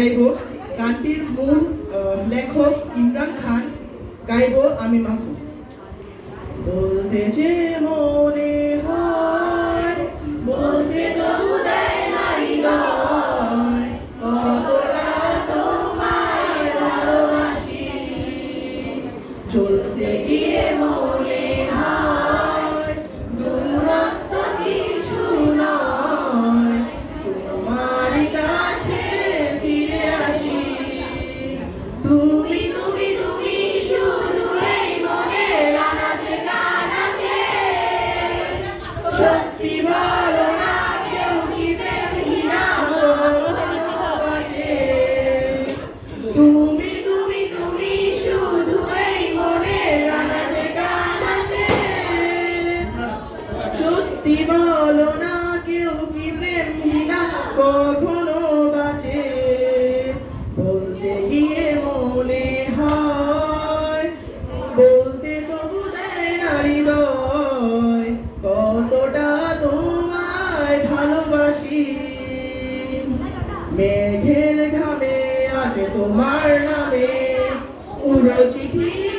গাইব। গানটির মূল লেখক ইমরান খান। গাইব আমি মাহফুজ। বলতে যে মনে হয়, বলতে চলতে গিয়ে মনে সত্যি ভালো না কেউ কি প্রেমহীনা? কখনো 매길 감에 아직도 말라매. 오로지 뒤